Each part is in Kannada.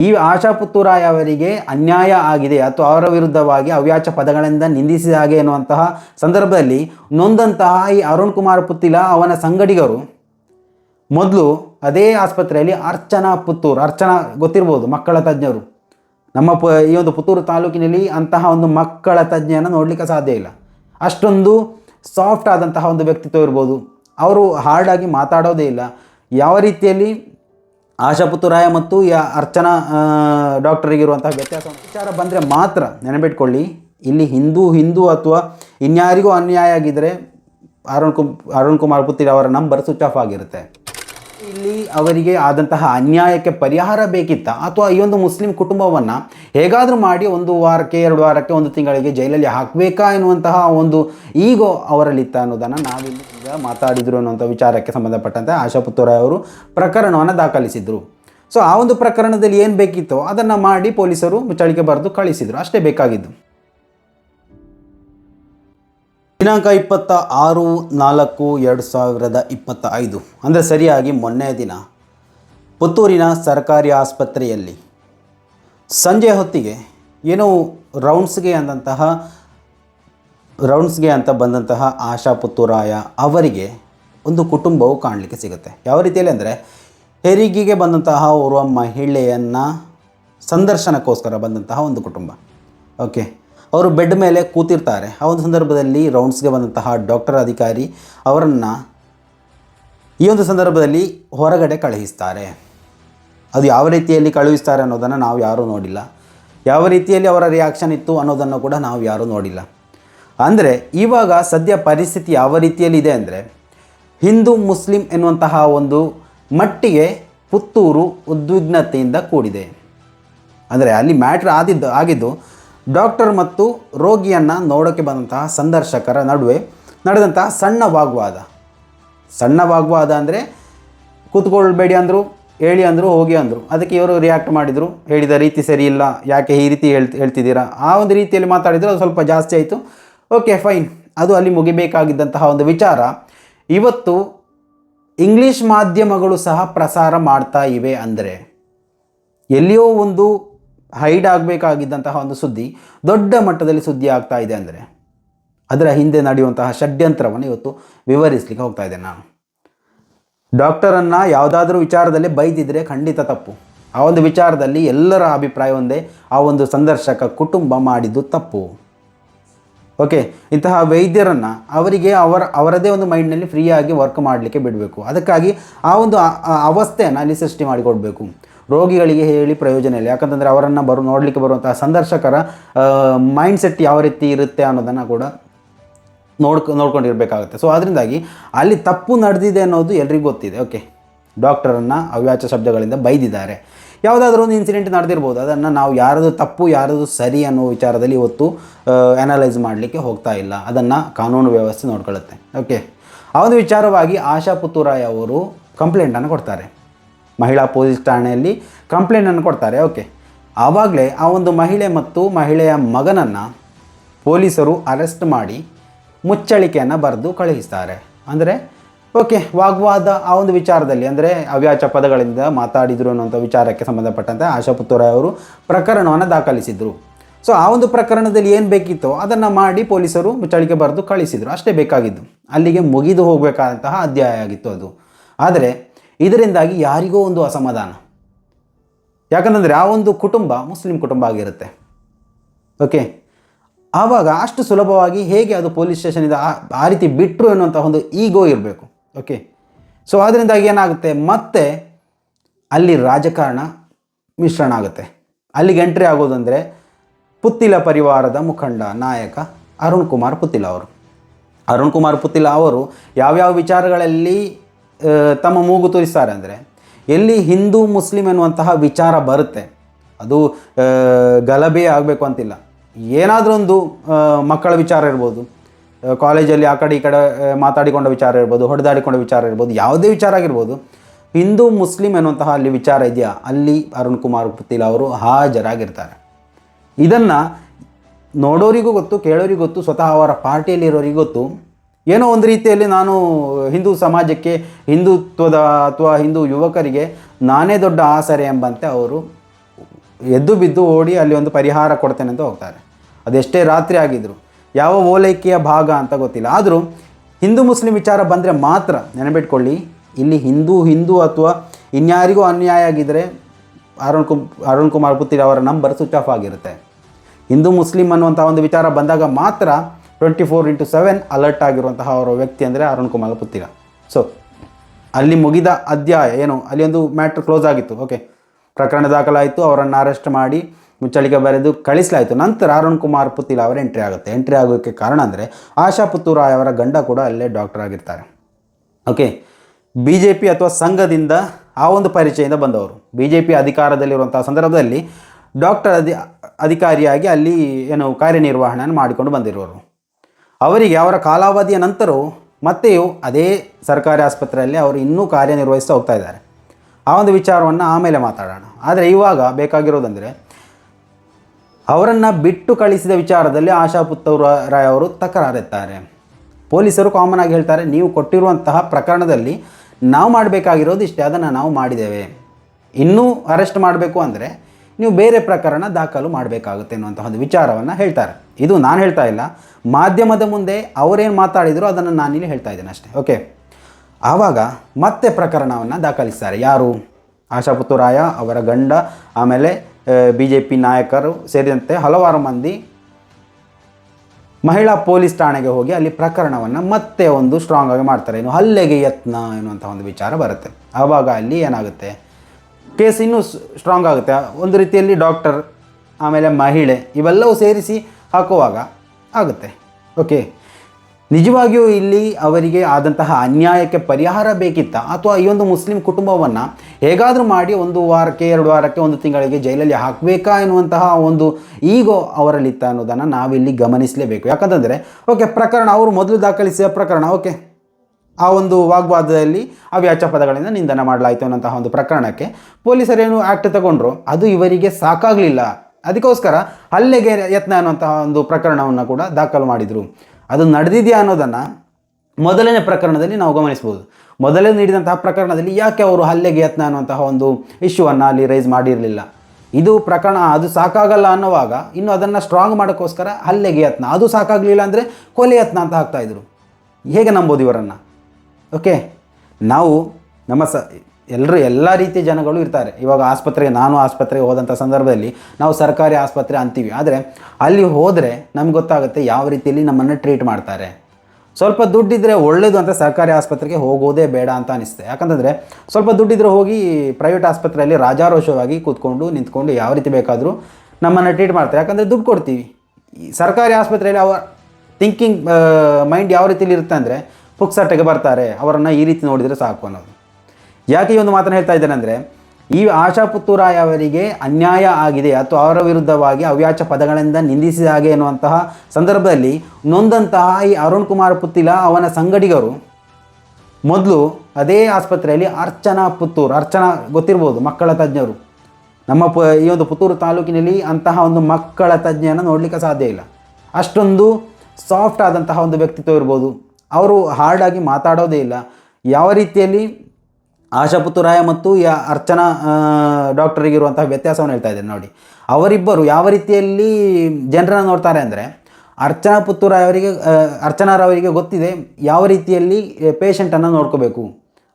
ಈ ಆಶಾ ಪುತ್ತೂರಾಯ ಅವರಿಗೆ ಅನ್ಯಾಯ ಆಗಿದೆ ಅಥವಾ ಅವರ ವಿರುದ್ಧವಾಗಿ ಅವ್ಯಾಚ ಪದಗಳಿಂದ ನಿಂದಿಸಿದ ಹಾಗೆ ಎನ್ನುವಂತಹ ಸಂದರ್ಭದಲ್ಲಿ ನೊಂದಂತಹ ಈ ಅರುಣ್ ಕುಮಾರ್ ಪುತ್ತಿಲ, ಅವನ ಸಂಗಡಿಗರು ಮೊದಲು ಅದೇ ಆಸ್ಪತ್ರೆಯಲ್ಲಿ ಅರ್ಚನಾ ಪುತ್ತೂರು, ಅರ್ಚನಾ ಗೊತ್ತಿರ್ಬೋದು, ಮಕ್ಕಳ ತಜ್ಞರು. ನಮ್ಮ ಪ, ಈ ಒಂದು ಪುತ್ತೂರು ತಾಲೂಕಿನಲ್ಲಿ ಅಂತಹ ಒಂದು ಮಕ್ಕಳ ತಜ್ಞನ ನೋಡಲಿಕ್ಕೆ ಸಾಧ್ಯ ಇಲ್ಲ. ಅಷ್ಟೊಂದು ಸಾಫ್ಟ್ ಆದಂತಹ ಒಂದು ವ್ಯಕ್ತಿತ್ವ ಇರ್ಬೋದು. ಅವರು ಹಾರ್ಡಾಗಿ ಮಾತಾಡೋದೇ ಇಲ್ಲ. ಯಾವ ರೀತಿಯಲ್ಲಿ ಆಶಾ ಪುತ್ತೂರಾಯ ಮತ್ತು ಯಾ ಅರ್ಚನಾ ಡಾಕ್ಟರಿಗಿರುವಂತಹ ವ್ಯತ್ಯಾಸ ವಿಚಾರ ಬಂದರೆ ಮಾತ್ರ ನೆನಪಿಟ್ಕೊಳ್ಳಿ. ಇಲ್ಲಿ ಹಿಂದೂ ಹಿಂದೂ ಅಥವಾ ಇನ್ಯಾರಿಗೂ ಅನ್ಯಾಯ ಆಗಿದ್ದರೆ ಅರುಣ್ ಕುಮ್ ಅರುಣ್ ಕುಮಾರ್ ಪುತ್ತಿರ ಅವರ ನಂಬರ್ ಸ್ವಿಚ್ ಆಫ್ ಆಗಿರುತ್ತೆ. ಇಲ್ಲಿ ಅವರಿಗೆ ಆದಂತಹ ಅನ್ಯಾಯಕ್ಕೆ ಪರಿಹಾರ ಬೇಕಿತ್ತ? ಅಥವಾ ಈ ಒಂದು ಮುಸ್ಲಿಂ ಕುಟುಂಬವನ್ನು ಹೇಗಾದರೂ ಮಾಡಿ ಒಂದು ವಾರಕ್ಕೆ, ಎರಡು ವಾರಕ್ಕೆ, ಒಂದು ತಿಂಗಳಿಗೆ ಜೈಲಲ್ಲಿ ಹಾಕಬೇಕಾ ಎನ್ನುವಂತಹ ಒಂದು ಈಗೋ ಅವರಲ್ಲಿತ್ತ ಅನ್ನೋದನ್ನು ನಾವಿಲ್ಲಿ ಈಗ ಮಾತಾಡಿದ್ರು ಅನ್ನುವಂಥ ವಿಚಾರಕ್ಕೆ ಸಂಬಂಧಪಟ್ಟಂತೆ ಆಶಾ ಪುತ್ತೂರಾಯ್ ಅವರು ಪ್ರಕರಣವನ್ನು ದಾಖಲಿಸಿದರು. ಸೊ ಆ ಒಂದು ಪ್ರಕರಣದಲ್ಲಿ ಏನು ಬೇಕಿತ್ತೋ ಅದನ್ನು ಮಾಡಿ ಪೊಲೀಸರು ಮುಚ್ಚಳಿಕೆ ಬರೆದು ಕಳಿಸಿದರು. ಅಷ್ಟೇ ಬೇಕಾಗಿದ್ದು. ದಿನಾಂಕ ಇಪ್ಪತ್ತ ಆರು ನಾಲ್ಕು ಎರಡು ಸಾವಿರದ ಇಪ್ಪತ್ತ ಐದು. ಅಂದರೆ ಸರಿಯಾಗಿ ಮೊನ್ನೆ ದಿನ ಪುತ್ತೂರಿನ ಸರ್ಕಾರಿ ಆಸ್ಪತ್ರೆಯಲ್ಲಿ ಸಂಜೆ ಹೊತ್ತಿಗೆ ಏನೋ ರೌಂಡ್ಸ್ಗೆ ಅಂದಂತಹ, ರೌಂಡ್ಸ್ಗೆ ಅಂತ ಬಂದಂತಹ ಆಶಾ ಪುತ್ತೂರಾಯ ಅವರಿಗೆ ಒಂದು ಕುಟುಂಬವು ಕಾಣಲಿಕ್ಕೆ ಸಿಗುತ್ತೆ. ಯಾವ ರೀತಿಯಲ್ಲಿ ಅಂದರೆ ಹೆರಿಗೆಗೆ ಬಂದಂತಹ ಓರ್ವ ಮಹಿಳೆಯನ್ನು ಸಂದರ್ಶನಕ್ಕೋಸ್ಕರ ಬಂದಂತಹ ಒಂದು ಕುಟುಂಬ. ಓಕೆ. ಅವರು ಬೆಡ್ ಮೇಲೆ ಕೂತಿರ್ತಾರೆ. ಆ ಒಂದು ಸಂದರ್ಭದಲ್ಲಿ ರೌಂಡ್ಸ್ಗೆ ಬಂದಂತಹ ಡಾಕ್ಟರ್ ಅಧಿಕಾರಿ ಅವರನ್ನು ಈ ಒಂದು ಸಂದರ್ಭದಲ್ಲಿ ಹೊರಗಡೆ ಕಳುಹಿಸ್ತಾರೆ. ಅದು ಯಾವ ರೀತಿಯಲ್ಲಿ ಕಳುಹಿಸ್ತಾರೆ ಅನ್ನೋದನ್ನು ನಾವು ಯಾರೂ ನೋಡಿಲ್ಲ. ಯಾವ ರೀತಿಯಲ್ಲಿ ಅವರ ರಿಯಾಕ್ಷನ್ ಇತ್ತು ಅನ್ನೋದನ್ನು ಕೂಡ ನಾವು ಯಾರೂ ನೋಡಿಲ್ಲ. ಅಂದರೆ ಇವಾಗ ಸದ್ಯ ಪರಿಸ್ಥಿತಿ ಯಾವ ರೀತಿಯಲ್ಲಿ ಇದೆ ಅಂದರೆ ಹಿಂದೂ, ಮುಸ್ಲಿಂ ಎನ್ನುವಂತಹ ಒಂದು ಮಟ್ಟಿಗೆ ಪುತ್ತೂರು ಉದ್ವಿಗ್ನತೆಯಿಂದ ಕೂಡಿದೆ. ಅಂದರೆ ಅಲ್ಲಿ ಮ್ಯಾಟ್ರ್ ಆದಿದ್ದು, ಆಗಿದ್ದು ಡಾಕ್ಟರ್ ಮತ್ತು ರೋಗಿಯನ್ನು ನೋಡೋಕ್ಕೆ ಬಂದಂತಹ ಸಂದರ್ಶಕರ ನಡುವೆ ನಡೆದಂತಹ ಸಣ್ಣ ವಾಗ್ವಾದ. ಸಣ್ಣ ವಾಗ್ವಾದ ಅಂದರೆ ಕೂತ್ಕೊಳ್ಬೇಡಿ ಅಂದರು, ಹೇಳಿ ಅಂದರು, ಹೋಗಿ ಅಂದರು. ಅದಕ್ಕೆ ಇವರು ರಿಯಾಕ್ಟ್ ಮಾಡಿದರು. ಹೇಳಿದ ರೀತಿ ಸರಿ ಇಲ್ಲ, ಯಾಕೆ ಈ ರೀತಿ ಹೇಳ್ತಿ, ಹೇಳ್ತಿದ್ದೀರಾ? ಆ ಒಂದು ರೀತಿಯಲ್ಲಿ ಮಾತಾಡಿದರೆ, ಅದು ಸ್ವಲ್ಪ ಜಾಸ್ತಿ ಆಯಿತು. ಓಕೆ ಫೈನ್ ಅದು ಅಲ್ಲಿ ಮುಗಿಬೇಕಾಗಿದ್ದಂತಹ ಒಂದು ವಿಚಾರ. ಇವತ್ತು ಇಂಗ್ಲೀಷ್ ಮಾಧ್ಯಮಗಳು ಸಹ ಪ್ರಸಾರ ಮಾಡ್ತಾ ಇವೆ ಅಂದರೆ ಎಲ್ಲಿಯೋ ಒಂದು ಹೈಡ್ ಆಗಬೇಕಾಗಿದ್ದಂತಹ ಒಂದು ಸುದ್ದಿ ದೊಡ್ಡ ಮಟ್ಟದಲ್ಲಿ ಸುದ್ದಿ ಆಗ್ತಾ ಇದೆ ಅಂದರೆ ಅದರ ಹಿಂದೆ ನಡೆಯುವಂತಹ ಷಡ್ಯಂತ್ರವನ್ನು ಇವತ್ತು ವಿವರಿಸಲಿಕ್ಕೆ ಹೋಗ್ತಾ ಇದ್ದೇನೆ ನಾನು. ಡಾಕ್ಟರನ್ನು ಯಾವುದಾದ್ರೂ ವಿಚಾರದಲ್ಲಿ ಬೈದಿದ್ರೆ ಖಂಡಿತ ತಪ್ಪು. ಆ ಒಂದು ವಿಚಾರದಲ್ಲಿ ಎಲ್ಲರ ಅಭಿಪ್ರಾಯ ಒಂದೇ, ಆ ಒಂದು ಸಂದರ್ಶಕ ಕುಟುಂಬ ಮಾಡಿದ್ದು ತಪ್ಪು. ಓಕೆ, ಇಂತಹ ವೈದ್ಯರನ್ನು ಅವರಿಗೆ ಅವರ, ಅವರದೇ ಒಂದು ಮೈಂಡ್ನಲ್ಲಿ ಫ್ರೀಯಾಗಿ ವರ್ಕ್ ಮಾಡಲಿಕ್ಕೆ ಬಿಡಬೇಕು. ಅದಕ್ಕಾಗಿ ಆ ಒಂದು ಅವಸ್ಥೆಯನ್ನು ಅಲ್ಲಿ ಸೃಷ್ಟಿ ಮಾಡಿಕೊಡ್ಬೇಕು. ರೋಗಿಗಳಿಗೆ ಹೇಳಿ ಪ್ರಯೋಜನ ಇಲ್ಲ. ಯಾಕಂತಂದರೆ ಅವರನ್ನು ಬರು, ನೋಡಲಿಕ್ಕೆ ಬರುವಂಥ ಸಂದರ್ಶಕರ ಮೈಂಡ್ ಸೆಟ್ ಯಾವ ರೀತಿ ಇರುತ್ತೆ ಅನ್ನೋದನ್ನು ಕೂಡ ನೋಡ್ಕೊ, ನೋಡ್ಕೊಂಡಿರಬೇಕಾಗುತ್ತೆ. ಸೊ ಅದರಿಂದಾಗಿ ಅಲ್ಲಿ ತಪ್ಪು ನಡೆದಿದೆ ಅನ್ನೋದು ಎಲ್ರಿಗೂ ಗೊತ್ತಿದೆ. ಓಕೆ ಡಾಕ್ಟರನ್ನು ಅವ್ಯಾಚ ಶಬ್ದಗಳಿಂದ ಬೈದಿದ್ದಾರೆ. ಯಾವುದಾದ್ರೂ ಒಂದು ಇನ್ಸಿಡೆಂಟ್ ನಡೆದಿರ್ಬೋದು. ಅದನ್ನು ನಾವು ಯಾರದು ತಪ್ಪು, ಯಾರದು ಸರಿ ಅನ್ನೋ ವಿಚಾರದಲ್ಲಿ ಇವತ್ತು ಅನಲೈಸ್ ಮಾಡಲಿಕ್ಕೆ ಹೋಗ್ತಾ ಇಲ್ಲ. ಅದನ್ನು ಕಾನೂನು ವ್ಯವಸ್ಥೆ ನೋಡ್ಕೊಳ್ಳುತ್ತೆ. ಓಕೆ ಆ ಒಂದು ವಿಚಾರವಾಗಿ ಆಶಾ ಪುತ್ತೂರಾಯ್ ಅವರು ಕಂಪ್ಲೇಂಟನ್ನು ಕೊಡ್ತಾರೆ. ಮಹಿಳಾ ಪೊಲೀಸ್ ಠಾಣೆಯಲ್ಲಿ ಕಂಪ್ಲೇಂಟನ್ನು ಕೊಡ್ತಾರೆ. ಓಕೆ. ಆವಾಗಲೇ ಆ ಒಂದು ಮಹಿಳೆ ಮತ್ತು ಮಹಿಳೆಯ ಮಗನನ್ನು ಪೊಲೀಸರು ಅರೆಸ್ಟ್ ಮಾಡಿ ಮುಚ್ಚಳಿಕೆಯನ್ನು ಬರೆದು ಕಳುಹಿಸ್ತಾರೆ. ಅಂದರೆ, ಓಕೆ, ವಾಗ್ವಾದ ಆ ಒಂದು ವಿಚಾರದಲ್ಲಿ, ಅಂದರೆ ಅವ್ಯಾಚ ಪದಗಳಿಂದ ಮಾತಾಡಿದರು ಅನ್ನೋಂಥ ವಿಚಾರಕ್ಕೆ ಸಂಬಂಧಪಟ್ಟಂತೆ ಆಶಾ ಅವರು ಪ್ರಕರಣವನ್ನು ದಾಖಲಿಸಿದರು. ಸೊ, ಆ ಒಂದು ಪ್ರಕರಣದಲ್ಲಿ ಏನು ಬೇಕಿತ್ತೋ ಅದನ್ನು ಮಾಡಿ ಪೊಲೀಸರು ಮುಚ್ಚಳಿಕೆ ಬರೆದು ಕಳಿಸಿದರು ಅಷ್ಟೇ ಬೇಕಾಗಿದ್ದು. ಅಲ್ಲಿಗೆ ಮುಗಿದು ಹೋಗಬೇಕಾದಂತಹ ಅಧ್ಯಾಯ ಆಗಿತ್ತು ಅದು. ಆದರೆ ಇದರಿಂದಾಗಿ ಯಾರಿಗೋ ಒಂದು ಅಸಮಾಧಾನ. ಯಾಕಂತಂದರೆ ಆ ಒಂದು ಕುಟುಂಬ ಮುಸ್ಲಿಂ ಕುಟುಂಬ ಆಗಿರುತ್ತೆ. ಓಕೆ ಆವಾಗ ಅಷ್ಟು ಸುಲಭವಾಗಿ ಹೇಗೆ ಅದು ಪೊಲೀಸ್ ಸ್ಟೇಷನಿಂದ ಆ ರೀತಿ ಬಿಟ್ಟರು ಅನ್ನುವಂಥ ಒಂದು ಈಗೋ ಇರಬೇಕು. ಓಕೆ ಸೊ ಅದರಿಂದಾಗಿ ಏನಾಗುತ್ತೆ? ಮತ್ತೆ ಅಲ್ಲಿ ರಾಜಕಾರಣ ಮಿಶ್ರಣ ಆಗುತ್ತೆ. ಅಲ್ಲಿಗೆ ಎಂಟ್ರಿ ಆಗೋದಂದರೆ ಪುತ್ತಿಲ ಪರಿವಾರದ ಮುಖಂಡ, ನಾಯಕ ಅರುಣ್ ಕುಮಾರ್ ಪುತ್ತಿಲ ಅವರು. ಅರುಣ್ ಕುಮಾರ್ ಪುತ್ತಿಲ ಅವರು ಯಾವ್ಯಾವ ವಿಚಾರಗಳಲ್ಲಿ ತಮ್ಮ ಮೂಗು ತೋರಿಸ್ತಾರೆ ಅಂದರೆ, ಎಲ್ಲಿ ಹಿಂದೂ ಮುಸ್ಲಿಂ ಎನ್ನುವಂತಹ ವಿಚಾರ ಬರುತ್ತೆ, ಅದು ಗಲಭೆ ಆಗಬೇಕು ಅಂತಿಲ್ಲ. ಏನಾದರೂ ಒಂದು ಮಕ್ಕಳ ವಿಚಾರ ಇರ್ಬೋದು ಕಾಲೇಜಲ್ಲಿ ಆ ಕಡೆ ಈ ಕಡೆ ಮಾತಾಡಿಕೊಂಡ ವಿಚಾರ ಇರ್ಬೋದು, ಹೊಡೆದಾಡಿಕೊಂಡ ವಿಚಾರ ಇರ್ಬೋದು, ಯಾವುದೇ ವಿಚಾರ ಆಗಿರ್ಬೋದು, ಹಿಂದೂ ಮುಸ್ಲಿಂ ಎನ್ನುವಂತಹ ಅಲ್ಲಿ ವಿಚಾರ ಇದೆಯಾ? ಅಲ್ಲಿ ಅರುಣ್ ಕುಮಾರ್ ಪುತ್ತಿಲ ಅವರು ಹಾಜರಾಗಿರ್ತಾರೆ. ಇದನ್ನು ನೋಡೋರಿಗೂ ಗೊತ್ತು, ಕೇಳೋರಿಗೂ ಗೊತ್ತು, ಸ್ವತಃ ಅವರ ಪಾರ್ಟಿಯಲ್ಲಿರೋರಿಗೂ ಗೊತ್ತು. ಏನೋ ಒಂದು ರೀತಿಯಲ್ಲಿ ನಾನು ಹಿಂದೂ ಸಮಾಜಕ್ಕೆ, ಹಿಂದುತ್ವದ ಅಥವಾ ಹಿಂದೂ ಯುವಕರಿಗೆ ನಾನೇ ದೊಡ್ಡ ಆಸರೆ ಎಂಬಂತೆ ಅವರು ಎದ್ದು ಬಿದ್ದು ಓಡಿ ಅಲ್ಲಿ ಒಂದು ಪರಿಹಾರ ಕೊಡ್ತೇನೆ ಅಂತ ಹೋಗ್ತಾರೆ. ಅದೆಷ್ಟೇ ರಾತ್ರಿ ಆಗಿದ್ರು. ಯಾವ ಓಲೈಕೆಯ ಭಾಗ ಅಂತ ಗೊತ್ತಿಲ್ಲ. ಆದರೂ ಹಿಂದೂ ಮುಸ್ಲಿಂ ವಿಚಾರ ಬಂದರೆ ಮಾತ್ರ ನೆನಪಿಟ್ಕೊಳ್ಳಿ. ಇಲ್ಲಿ ಹಿಂದೂ ಹಿಂದೂ ಅಥವಾ ಇನ್ಯಾರಿಗೂ ಅನ್ಯಾಯ ಆಗಿದ್ದರೆ ಅರುಣ್ ಕುಮ್ ಅರುಣ್ ಕುಮಾರ್ ಪುತ್ತಿರ ಅವರ ನಂಬರ್ ಸ್ವಿಚ್ ಆಫ್ ಆಗಿರುತ್ತೆ. ಹಿಂದೂ ಮುಸ್ಲಿಂ ಅನ್ನುವಂಥ ಒಂದು ವಿಚಾರ ಬಂದಾಗ ಮಾತ್ರ twenty four into seven alert ಆಗಿರುವಂತಹ ಅವರ ವ್ಯಕ್ತಿ ಅಂದರೆ ಅರುಣ್ ಕುಮಾರ್ ಪುತ್ತಿಗ ಸೊ ಅಲ್ಲಿ ಮುಗಿದ ಅಧ್ಯಾಯ ಏನು? ಅಲ್ಲಿ ಒಂದು ಮ್ಯಾಟ್ರ್ ಕ್ಲೋಸ್ ಆಗಿತ್ತು. ಓಕೆ ಪ್ರಕರಣ ದಾಖಲಾಯಿತು, ಅವರನ್ನು ಅರೆಸ್ಟ್ ಮಾಡಿ, ಮುಚ್ಚಳಿಕೆ ಬರೆದು ಕಳಿಸಲಾಯಿತು. ನಂತರ ಅರುಣ್ ಕುಮಾರ್ ಪುತ್ತಿಲ ಅವರ ಎಂಟ್ರಿ ಆಗುತ್ತೆ. ಎಂಟ್ರಿ ಆಗೋಕ್ಕೆ ಕಾರಣ ಅಂದರೆ ಆಶಾ ಪುತ್ತೂರಾಯ್ ಅವರ ಗಂಡ ಕೂಡ ಅಲ್ಲೇ ಡಾಕ್ಟರ್ ಆಗಿರ್ತಾರೆ. ಓಕೆ ಬಿ ಜೆ ಪಿ ಅಥವಾ ಸಂಘದಿಂದ ಆ ಒಂದು ಪರಿಚಯದಿಂದ ಬಂದವರು. ಬಿ ಜೆ ಪಿ ಅಧಿಕಾರದಲ್ಲಿರುವಂಥ ಸಂದರ್ಭದಲ್ಲಿ ಡಾಕ್ಟರ್ ಅಧಿ ಅಧಿಕಾರಿಯಾಗಿ ಅಲ್ಲಿ ಏನು ಕಾರ್ಯನಿರ್ವಹಣೆಯನ್ನು ಮಾಡಿಕೊಂಡು ಬಂದಿರುವರು ಅವರಿಗೆ ಅವರ ಕಾಲಾವಧಿಯ ನಂತರವೂ ಮತ್ತೆಯೂ ಅದೇ ಸರ್ಕಾರಿ ಆಸ್ಪತ್ರೆಯಲ್ಲಿ ಅವರು ಇನ್ನೂ ಕಾರ್ಯನಿರ್ವಹಿಸ್ತಾ ಹೋಗ್ತಾ ಇದ್ದಾರೆ. ಆ ಒಂದು ವಿಚಾರವನ್ನು ಆಮೇಲೆ ಮಾತಾಡೋಣ. ಆದರೆ ಇವಾಗ ಬೇಕಾಗಿರೋದಂದರೆ ಅವರನ್ನು ಬಿಟ್ಟು ಕಳಿಸಿದ ವಿಚಾರದಲ್ಲಿ ಆಶಾ ಪುತ್ತೂರಾಯ್ ಅವರು ತಕರಾರುತ್ತಾರೆ ಪೊಲೀಸರು ಕಾಮನ್ ಆಗಿ ಹೇಳ್ತಾರೆ, ನೀವು ಕೊಟ್ಟಿರುವಂತಹ ಪ್ರಕರಣದಲ್ಲಿ ನಾವು ಮಾಡಬೇಕಾಗಿರೋದು ಇಷ್ಟೇ, ಅದನ್ನು ನಾವು ಮಾಡಿದ್ದೇವೆ. ಇನ್ನೂ ಅರೆಸ್ಟ್ ಮಾಡಬೇಕು ಅಂದರೆ ನೀವು ಬೇರೆ ಪ್ರಕರಣ ದಾಖಲು ಮಾಡಬೇಕಾಗುತ್ತೆ ಅನ್ನುವಂತಹ ಒಂದು ವಿಚಾರವನ್ನು ಹೇಳ್ತಾರೆ. ಇದು ನಾನು ಹೇಳ್ತಾ ಇಲ್ಲ. ಮಾಧ್ಯಮದ ಮುಂದೆ ಅವರೇನು ಮಾತಾಡಿದ್ರು ಅದನ್ನು ನಾನಿಲ್ಲಿ ಹೇಳ್ತಾ ಇದ್ದೇನೆ ಅಷ್ಟೇ. ಓಕೆ ಆವಾಗ ಮತ್ತೆ ಪ್ರಕರಣವನ್ನು ದಾಖಲಿಸ್ತಾರೆ. ಯಾರು? ಆಶಾಪುತ್ತುರಾಯ ಅವರ ಗಂಡ, ಆಮೇಲೆ ಬಿ ಜೆ ಪಿ ನಾಯಕರು ಸೇರಿದಂತೆ ಹಲವಾರು ಮಂದಿ ಮಹಿಳಾ ಪೊಲೀಸ್ ಠಾಣೆಗೆ ಹೋಗಿ ಅಲ್ಲಿ ಪ್ರಕರಣವನ್ನು ಮತ್ತೆ ಒಂದು ಸ್ಟ್ರಾಂಗ್ ಆಗಿ ಮಾಡ್ತಾರೆ. ಏನು ಹಲ್ಲೆಗೆ ಯತ್ನ ಎನ್ನುವಂಥ ಒಂದು ವಿಚಾರ ಬರುತ್ತೆ. ಆವಾಗ ಅಲ್ಲಿ ಏನಾಗುತ್ತೆ? ಕೇಸ್ ಇನ್ನೂ ಸ್ಟ್ರಾಂಗ್ ಆಗುತ್ತೆ. ಒಂದು ರೀತಿಯಲ್ಲಿ ಡಾಕ್ಟರ್ ಆಮೇಲೆ ಮಹಿಳೆ, ಇವೆಲ್ಲವೂ ಸೇರಿಸಿ ಹಾಕುವಾಗ ಆಗುತ್ತೆ. ಓಕೆ ನಿಜವಾಗಿಯೂ ಇಲ್ಲಿ ಅವರಿಗೆ ಆದಂತಹ ಅನ್ಯಾಯಕ್ಕೆ ಪರಿಹಾರ ಬೇಕಿತ್ತ? ಅಥವಾ ಈ ಒಂದು ಮುಸ್ಲಿಂ ಕುಟುಂಬವನ್ನು ಹೇಗಾದರೂ ಮಾಡಿ ಒಂದು ವಾರಕ್ಕೆ, ಎರಡು ವಾರಕ್ಕೆ, ಒಂದು ತಿಂಗಳಿಗೆ ಜೈಲಲ್ಲಿ ಹಾಕಬೇಕಾ ಎನ್ನುವಂತಹ ಒಂದು ಈಗೋ ಅವರಲ್ಲಿತ್ತ ಅನ್ನೋದನ್ನು ನಾವಿಲ್ಲಿ ಗಮನಿಸಲೇಬೇಕು. ಯಾಕಂತಂದರೆ ಓಕೆ ಪ್ರಕರಣ ಅವರು ಮೊದಲು ದಾಖಲಿಸಿದ ಪ್ರಕರಣ ಓಕೆ ಆ ಒಂದು ವಾಗ್ವಾದದಲ್ಲಿ ಅವ್ಯಾಚ ಪದಗಳಿಂದ ನಿಂದನೆ ಮಾಡಲಾಯಿತು ಅನ್ನೋಂತಹ ಒಂದು ಪ್ರಕರಣಕ್ಕೆ ಪೊಲೀಸರೇನು ಆ್ಯಕ್ಟ್ ತಗೊಂಡ್ರು? ಅದು ಇವರಿಗೆ ಸಾಕಾಗಲಿಲ್ಲ. ಅದಕ್ಕೋಸ್ಕರ ಹಲ್ಲೆಗೆ ಯತ್ನ ಅನ್ನುವಂತಹ ಒಂದು ಪ್ರಕರಣವನ್ನು ಕೂಡ ದಾಖಲು ಮಾಡಿದರು. ಅದು ನಡೆದಿದೆಯಾ ಅನ್ನೋದನ್ನು ಮೊದಲನೇ ಪ್ರಕರಣದಲ್ಲಿ ನಾವು ಗಮನಿಸ್ಬೋದು ಮೊದಲೇ ನೀಡಿದಂತಹ ಪ್ರಕರಣದಲ್ಲಿ ಯಾಕೆ ಅವರು ಹಲ್ಲೆಗೆ ಯತ್ನ ಅನ್ನುವಂತಹ ಒಂದು ಇಶ್ಯೂವನ್ನು ಅಲ್ಲಿ ರೈಸ್ ಮಾಡಿರಲಿಲ್ಲ? ಇದು ಪ್ರಕರಣ ಅದು ಸಾಕಾಗಲ್ಲ ಅನ್ನುವಾಗ ಇನ್ನು ಅದನ್ನು ಸ್ಟ್ರಾಂಗ್ ಮಾಡೋಕ್ಕೋಸ್ಕರ ಹಲ್ಲೆಗೆ ಯತ್ನ. ಅದು ಸಾಕಾಗಲಿಲ್ಲ ಅಂದರೆ ಕೊಲೆ ಯತ್ನ ಅಂತ ಹಾಕ್ತಾಯಿದ್ರು ಹೇಗೆ ನಂಬೋದು ಇವರನ್ನು? ಓಕೆ ನಾವು ನಮ್ಮ ಸ ಎಲ್ಲರೂ ಎಲ್ಲ ರೀತಿಯ ಜನಗಳು ಇರ್ತಾರೆ. ಇವಾಗ ಆಸ್ಪತ್ರೆಗೆ ನಾನು ಆಸ್ಪತ್ರೆಗೆ ಹೋದಂಥ ಸಂದರ್ಭದಲ್ಲಿ ನಾವು ಸರ್ಕಾರಿ ಆಸ್ಪತ್ರೆ ಅಂತೀವಿ. ಆದರೆ ಅಲ್ಲಿ ಹೋದರೆ ನಮ್ಗೆ ಗೊತ್ತಾಗುತ್ತೆ ಯಾವ ರೀತಿಯಲ್ಲಿ ನಮ್ಮನ್ನು ಟ್ರೀಟ್ ಮಾಡ್ತಾರೆ. ಸ್ವಲ್ಪ ದುಡ್ಡಿದ್ದರೆ ಒಳ್ಳೆಯದು ಅಂತ ಸರ್ಕಾರಿ ಆಸ್ಪತ್ರೆಗೆ ಹೋಗೋದೇ ಬೇಡ ಅಂತ ಅನಿಸುತ್ತೆ. ಯಾಕಂತಂದರೆ ಸ್ವಲ್ಪ ದುಡ್ಡಿದ್ರೆ ಹೋಗಿ ಪ್ರೈವೇಟ್ ಆಸ್ಪತ್ರೆಯಲ್ಲಿ ರಾಜಾರೋಷವಾಗಿ ಕೂತ್ಕೊಂಡು ನಿಂತ್ಕೊಂಡು ಯಾವ ರೀತಿ ಬೇಕಾದರೂ ನಮ್ಮನ್ನು ಟ್ರೀಟ್ ಮಾಡ್ತಾರೆ. ಯಾಕಂದರೆ ದುಡ್ಡು ಕೊಡ್ತೀವಿ. ಸರ್ಕಾರಿ ಆಸ್ಪತ್ರೆಯಲ್ಲಿ ಅವರ ಥಿಂಕಿಂಗ್ ಮೈಂಡ್ ಯಾವ ರೀತಿಯಲ್ಲಿ ಇರುತ್ತೆ ಅಂದರೆ ಪುಕ್ಸಟ್ಟೆಗೆ ಬರ್ತಾರೆ ಅವರನ್ನು ಈ ರೀತಿ ನೋಡಿದರೆ ಸಾಕು ಅನ್ನೋದು. ಯಾಕೆ ಒಂದು ಮಾತನ್ನು ಹೇಳ್ತಾ ಇದ್ದೇನೆ ಅಂದರೆ, ಈ ಆಶಾ ಪುತ್ತೂರಾಯ್ ಅವರಿಗೆ ಅನ್ಯಾಯ ಆಗಿದೆ ಅಥವಾ ಅವರ ವಿರುದ್ಧವಾಗಿ ಅವ್ಯಾಚ ಪದಗಳಿಂದ ನಿಂದಿಸಿದ ಹಾಗೆ ಎನ್ನುವಂತಹ ಸಂದರ್ಭದಲ್ಲಿ ನೊಂದಂತಹ ಈ ಅರುಣ್ ಕುಮಾರ್ ಪುತ್ತಿಲ ಅವನ ಸಂಗಡಿಗರು ಮೊದಲು ಅದೇ ಆಸ್ಪತ್ರೆಯಲ್ಲಿ ಅರ್ಚನಾ ಪುತ್ತೂರು, ಅರ್ಚನಾ ಗೊತ್ತಿರ್ಬೋದು ಮಕ್ಕಳ ತಜ್ಞರು. ನಮ್ಮ ಪ, ಈ ಒಂದು ಪುತ್ತೂರು ತಾಲೂಕಿನಲ್ಲಿ ಅಂತಹ ಒಂದು ಮಕ್ಕಳ ತಜ್ಞನ ನೋಡಲಿಕ್ಕೆ ಸಾಧ್ಯ ಇಲ್ಲ. ಅಷ್ಟೊಂದು ಸಾಫ್ಟ್ ಆದಂತಹ ಒಂದು ವ್ಯಕ್ತಿತ್ವ ಇರ್ಬೋದು. ಅವರು ಹಾರ್ಡಾಗಿ ಮಾತಾಡೋದೇ ಇಲ್ಲ. ಯಾವ ರೀತಿಯಲ್ಲಿ ಆಶಾ ರಾಯ ಮತ್ತು ಯಾ ಅರ್ಚನಾ ಡಾಕ್ಟರಿಗಿರುವಂತಹ ವ್ಯತ್ಯಾಸವನ್ನು ಹೇಳ್ತಾ ಇದ್ದೇನೆ ನೋಡಿ. ಅವರಿಬ್ಬರು ಯಾವ ರೀತಿಯಲ್ಲಿ ಜನರನ್ನು ನೋಡ್ತಾರೆ ಅಂದರೆ ಅರ್ಚನಾ ಪುತ್ತೂರಾಯ್ ಅವರಿಗೆ ಆ, ಅರ್ಚನಾರವರಿಗೆ ಗೊತ್ತಿದೆ ಯಾವ ರೀತಿಯಲ್ಲಿ ಪೇಷಂಟನ್ನು ನೋಡ್ಕೋಬೇಕು.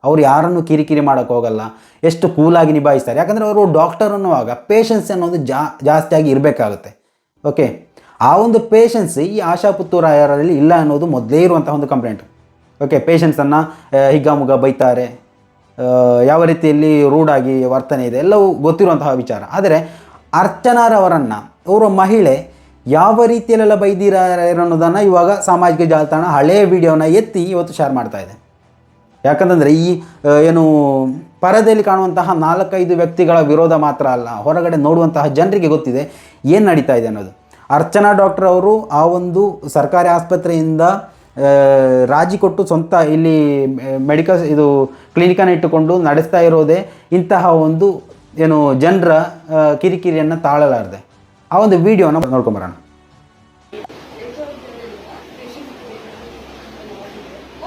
ಅವ್ರು ಯಾರನ್ನು ಕಿರಿಕಿರಿ ಮಾಡೋಕ್ಕೆ ಹೋಗಲ್ಲ ಎಷ್ಟು ಕೂಲಾಗಿ ನಿಭಾಯಿಸ್ತಾರೆ. ಯಾಕಂದರೆ ಅವರು ಡಾಕ್ಟರ್ ಅನ್ನುವಾಗ ಪೇಷನ್ಸ್ ಅನ್ನೋದು ಜಾ ಜಾಸ್ತಿಯಾಗಿ ಇರಬೇಕಾಗುತ್ತೆ. ಓಕೆ ಆ ಒಂದು ಪೇಷನ್ಸ್ ಈ ಆಶಾ ಪುತ್ತೂರಾಯರಲ್ಲಿ ಇಲ್ಲ ಅನ್ನೋದು ಮೊದಲೇ ಇರುವಂಥ ಒಂದು ಕಂಪ್ಲೇಂಟ್ ಓಕೆ ಪೇಷನ್ಸನ್ನು ಹಿಗ್ಗಾಮುಗ್ಗ ಬೈತಾರೆ. ಯಾವ ರೀತಿಯಲ್ಲಿ ರೂಢಾಗಿ ವರ್ತನೆ ಇದೆ, ಎಲ್ಲವೂ ಗೊತ್ತಿರುವಂತಹ ವಿಚಾರ. ಆದರೆ ಅರ್ಚನಾರವರನ್ನು, ಅವರು ಮಹಿಳೆ, ಯಾವ ರೀತಿಯಲ್ಲೆಲ್ಲ ಬೈದಿರನ್ನೋದನ್ನು ಅನ್ನೋದನ್ನು ಇವಾಗ ಸಾಮಾಜಿಕ ಜಾಲತಾಣ ಹಳೆಯ ವಿಡಿಯೋನ ಎತ್ತಿ ಇವತ್ತು ಶೇರ್ ಮಾಡ್ತಾ ಇದೆ. ಯಾಕಂತಂದರೆ ಈ ಏನು ಪರದೆಯಲ್ಲಿ ಕಾಣುವಂತಹ ನಾಲ್ಕೈದು ವ್ಯಕ್ತಿಗಳ ವಿರೋಧ ಮಾತ್ರ ಅಲ್ಲ, ಹೊರಗಡೆ ನೋಡುವಂತಹ ಜನರಿಗೆ ಗೊತ್ತಿದೆ ಏನು ನಡೀತಾ ಇದೆ ಅನ್ನೋದು. ಅರ್ಚನಾ ಡಾಕ್ಟರ್ ಅವರು ಆ ಒಂದು ಸರ್ಕಾರಿ ಆಸ್ಪತ್ರೆಯಿಂದ ರಾಜಿ ಕೊಟ್ಟು ಸ್ವಂತ ಇಲ್ಲಿ ಮೆಡಿಕಲ್ ಇದು ಕ್ಲಿನಿಕನ್ನು ಇಟ್ಟುಕೊಂಡು ನಡೆಸ್ತಾ ಇರೋದೇ ಇಂತಹ ಒಂದು ಏನು ಜನರ ಕಿರಿಕಿರಿಯನ್ನು ತಾಳಲಾರದೆ. ಆ ಒಂದು ವಿಡಿಯೋನ ನೋಡ್ಕೊಂಬರೋಣ